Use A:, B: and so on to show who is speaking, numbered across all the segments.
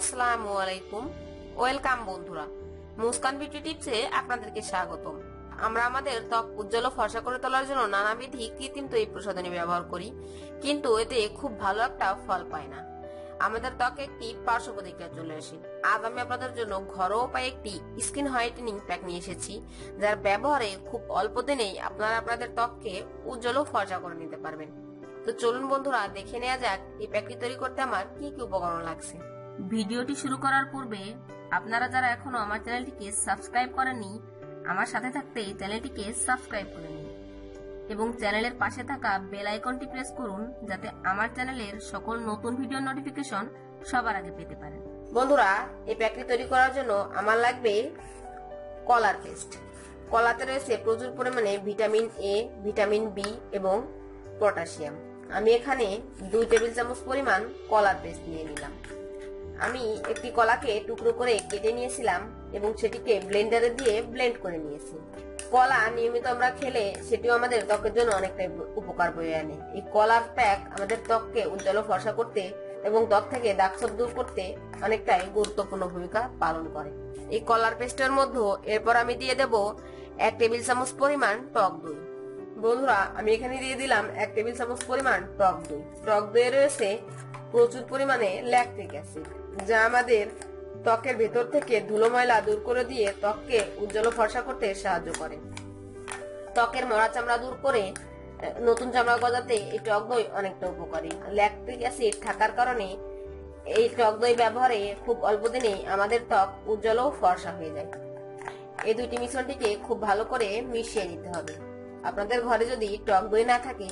A: আসসালামু আলাইকুম। ওয়েলকাম বন্ধুরা। মুস্কান বিউটি টিপসে আপনাদেরকে স্বাগতম। আমরা আমাদের ত্বক উজ্জ্বল ও ফর্সা করে তোলার জন্য নানাবিধি কৃত্রিম তৈরি প্রসাধনী ব্যবহার করি, কিন্তু এতে খুব ভালো একটা ফল পায় না। আমাদের ত্বকে একটি পার্শ্ব প্রতিক্রিয়া চলে আসে। আজ আমি আপনাদের জন্য ঘরোয়া উপায়ে একটি স্কিন হোয়াইটেনিং প্যাক নিয়ে এসেছি, যার ব্যবহারে খুব অল্প দিনেই আপনারা আপনাদের ত্বককে উজ্জ্বল ও ফর্সা করে নিতে পারবেন। তো চলুন বন্ধুরা, দেখে নেওয়া যাক এই প্যাকটি তৈরি করতে আমার কি কি উপকরণ লাগছে। ভিডিওটি শুরু করার পূর্বে আপনারা যারা এখনও আমার চ্যানেলটিকে সাবস্ক্রাইব করেননি, আমার সাথে থাকতে চ্যানেলটিকে সাবস্ক্রাইব করে নিন এবং চ্যানেলের পাশে থাকা বেল আইকনটি প্রেস করুন যাতে আমার চ্যানেলের সকল নতুন ভিডিও নোটিফিকেশন সবার আগে পেতে পারেন। বন্ধুরা, এই প্যাকটি তৈরি করার জন্য আমার লাগবে কলার পেস্ট। কলাতে রয়েছে প্রচুর পরিমাণে ভিটামিন এ ভিটামিন বি এবং পটাশিয়াম। আমি এখানে দুই টেবিল চামচ পরিমাণ কলার পেস্ট নিয়ে নিলাম। আমি একটি কলাকে টুকরো করে কেটে নিয়েছিলাম এবং সেটিকে ব্লেন্ডারে দিয়ে ব্লেন্ড করে নিয়েছি। কলা নিয়মিত আমরা খেলে সেটিও আমাদের ত্বকের জন্য অনেকটাই উপকার বয়ে আনে। এই কলার প্যাক আমাদের ত্বককে উজ্জ্বল ফর্সা করতে এবং ত্বক থেকে দাগছোপ দূর করতে অনেকটাই গুরুত্বপূর্ণ ভূমিকা পালন করে। এই কলার পেস্টের মধ্যে এরপর আমি দিয়ে দেব এক টেবিল চামচ পরিমাণ টক দই। বন্ধুরা, আমি এখানে দিয়ে দিলাম এক টেবিল চামচ পরিমাণ টক দই। টক দইয়ে রয়েছে প্রচুর পরিমাণে ল্যাকটিক অ্যাসিড। যা আমাদের ত্বকের ভেতর থেকে ধুলো ময়লা দূর করে দিয়ে ত্বককে উজ্জ্বল ফর্সা করতে সাহায্য করে। ত্বকের মরা চামড়া দূর করে নতুন চামড়া গজাতে এই টক দই অনেকটা উপকারী। ল্যাকটিক অ্যাসিড থাকার কারণে এই টক দই ব্যবহারে খুব অল্প দিনেই আমাদের ত্বক উজ্জ্বল ও ফর্সা হয়ে যায়। এই দুইটি মিশ্রণটিকে খুব ভালো করে মিশিয়ে নিতে হবে। আপনাদের ঘরে যদি টক দই না থাকে,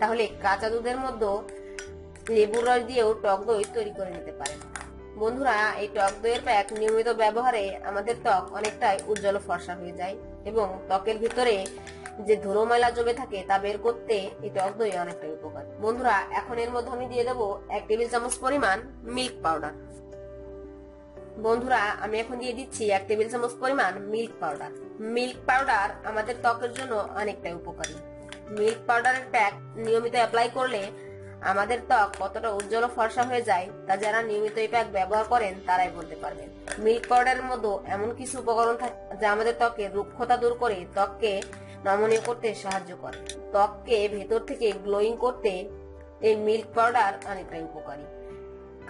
A: তাহলে কাঁচা দুধের মধ্যে লেবুর রস দিয়েও টক দই তৈরি করে নিতে পারেন। বন্ধুরা, এই টক দইয়ের প্যাক নিয়মিত ব্যবহারে আমাদের ত্বক অনেকটাই উজ্জ্বল ফর্সা হয়ে যায় এবং ত্বকের ভিতরে যে ধুলো ময়লা জমে থাকে তা বের করতে এই টক দই অনেকটাই উপকার। বন্ধুরা, এখন এর মধ্যে আমি দিয়ে দেবো এক টেবিল চামচ পরিমাণ মিল্ক পাউডার। বন্ধুরা, আমি এখন দিয়ে দিচ্ছি এক টেবিল চামচ পরিমাণ মিল্ক পাউডার। মিল্ক পাউডার আমাদের ত্বকের জন্য অনেকটাই উপকারী। মিল্ক পাউডারের প্যাক নিয়মিত অ্যাপ্লাই করলে আমাদের ত্বক কতটা উজ্জ্বল ফর্সা হয়ে যায়, তা যারা নিয়মিত এই প্যাক ব্যবহার করেন, তারাই বলতে পারবেন। মিল্ক পাউডারের মধ্যে এমন কিছু উপকরণ থাকে যা আমাদের ত্বকের রুক্ষতা দূর করে ত্বককে নমনীয় করতে সাহায্য করে। ত্বককে ভেতর থেকে গ্লোয়িং করতে এই মিল্ক পাউডার অনেকটাই উপকারী।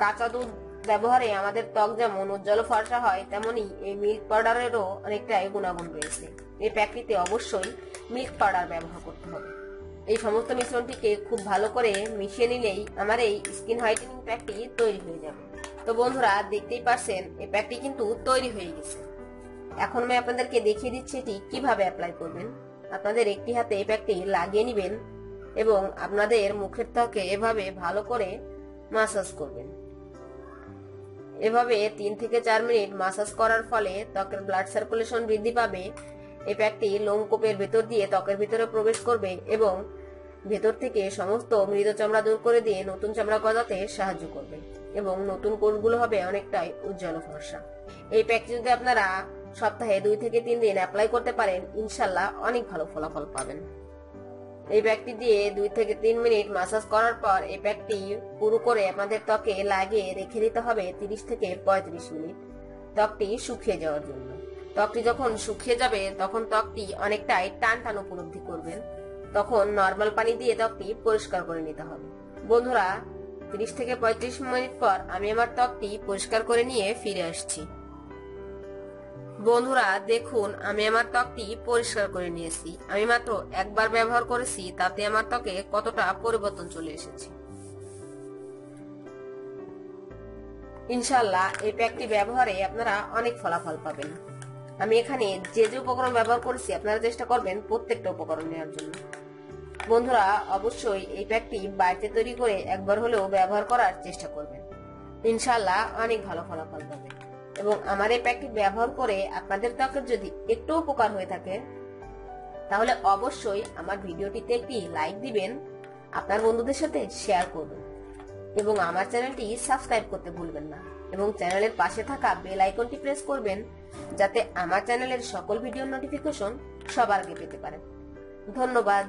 A: কাঁচা দুধ ব্যবহারে আমাদের ত্বক যেমন উজ্জ্বল ফর্সা হয়, তেমনি এই মিল্ক পাউডারেরও অনেকটাই গুণাগুণ রয়েছে। এই প্যাকটিতে অবশ্যই মিল্ক পাউডার ব্যবহার করতে হবে। এই সমস্ত মিশ্রণটিকে খুব ভালো করে মিশিয়ে নিলেই আমার এই স্কিন হোয়াইটেনিং প্যাকটি তৈরি হয়ে যাবে। তো বন্ধুরা, দেখতেই পারছেন এই প্যাকটি কিন্তু তৈরি হয়ে গেছে। এখন আমি আপনাদেরকে দেখিয়ে দিচ্ছি এটি কীভাবে অ্যাপ্লাই করবেন। আপনাদের একটি হাতে এই প্যাকটি লাগিয়ে নেবেন এবং আপনাদের মুখের ত্বকে এভাবে ভালো করে মাসাজ করবেন। এভাবে তিন থেকে চার মিনিট মাসাজ করার ফলে ত্বকের ব্লাড সার্কুলেশন বৃদ্ধি পাবে এই প্যাকটি লোমকূপের ভেতর দিয়ে ত্বকের ভিতরে প্রবেশ করবে এবং ভেতর থেকে সমস্ত মৃত চামড়া দূর করে দিয়ে নতুন চামড়া গজাতে সাহায্য করবে এবং নতুন কোষগুলো হবে অনেকটাই উজ্জ্বল ফর্সা। এই প্যাকটি যদি আপনারা সপ্তাহে দুই থেকে তিন দিন অ্যাপ্লাই করতে পারেন, ইনশাল্লাহ অনেক ভালো ফলাফল পাবেন। এই প্যাকটি দিয়ে দুই থেকে তিন মিনিট মাসাজ করার পর এই প্যাকটি পুরো করে আপনাদের ত্বকে লাগিয়ে রেখে দিতে হবে তিরিশ থেকে পঁয়ত্রিশ মিনিট। ত্বকটি শুকিয়ে যাওয়ার জন্য। ত্বকটি যখন শুকিয়ে যাবে, তখন ত্বকটি অনেকটাই টান টান উপলব্ধি করবেন তখন নর্মাল পানি দিয়ে ত্বকটি পরিষ্কার করে নিতে হবে। বন্ধুরা, তিরিশ থেকে পঁয়ত্রিশ মিনিট পর আমি আমার ত্বকটি পরিষ্কার করে নিয়ে ফিরে আসছি। বন্ধুরা, দেখুন, আমি আমার ত্বকটি পরিষ্কার করে নিয়েছি। আমি মাত্র একবার ব্যবহার করেছি, তাতে আমার ত্বকে কতটা পরিবর্তন চলে এসেছে। ইনশাল্লাহ এই প্যাকটি ব্যবহারে আপনারা অনেক ফলাফল পাবেন। আমি এখানে যে যে উপকরণ ব্যবহার করেছি, আপনারা চেষ্টা করবেন প্রত্যেকটা উপকরণ নেওয়ার জন্য। বন্ধুরা, অবশ্যই এই প্যাকটি বাড়িতে তৈরি করে একবার হলেও ব্যবহার করার চেষ্টা করবেন। ইনশাল্লাহ অনেক ভালো ফলাফল পাবেন এবং আমার এই প্যাকটি ব্যবহার করে আপনাদের ত্বকের যদি একটু উপকার হয়ে থাকে, তাহলে অবশ্যই আমার ভিডিওটিতে একটি লাইক দিবেন, আপনার বন্ধুদের সাথে শেয়ার করবেন। এবং আমার চ্যানেলটি সাবস্ক্রাইব করতে ভুলবেন না। এবং চ্যানেলের পাশে থাকা বেল আইকনটি প্রেস করবেন যাতে আমার চ্যানেলের সকল ভিডিও নোটিফিকেশন সবার আগে পেতে পারেন। ধন্যবাদ।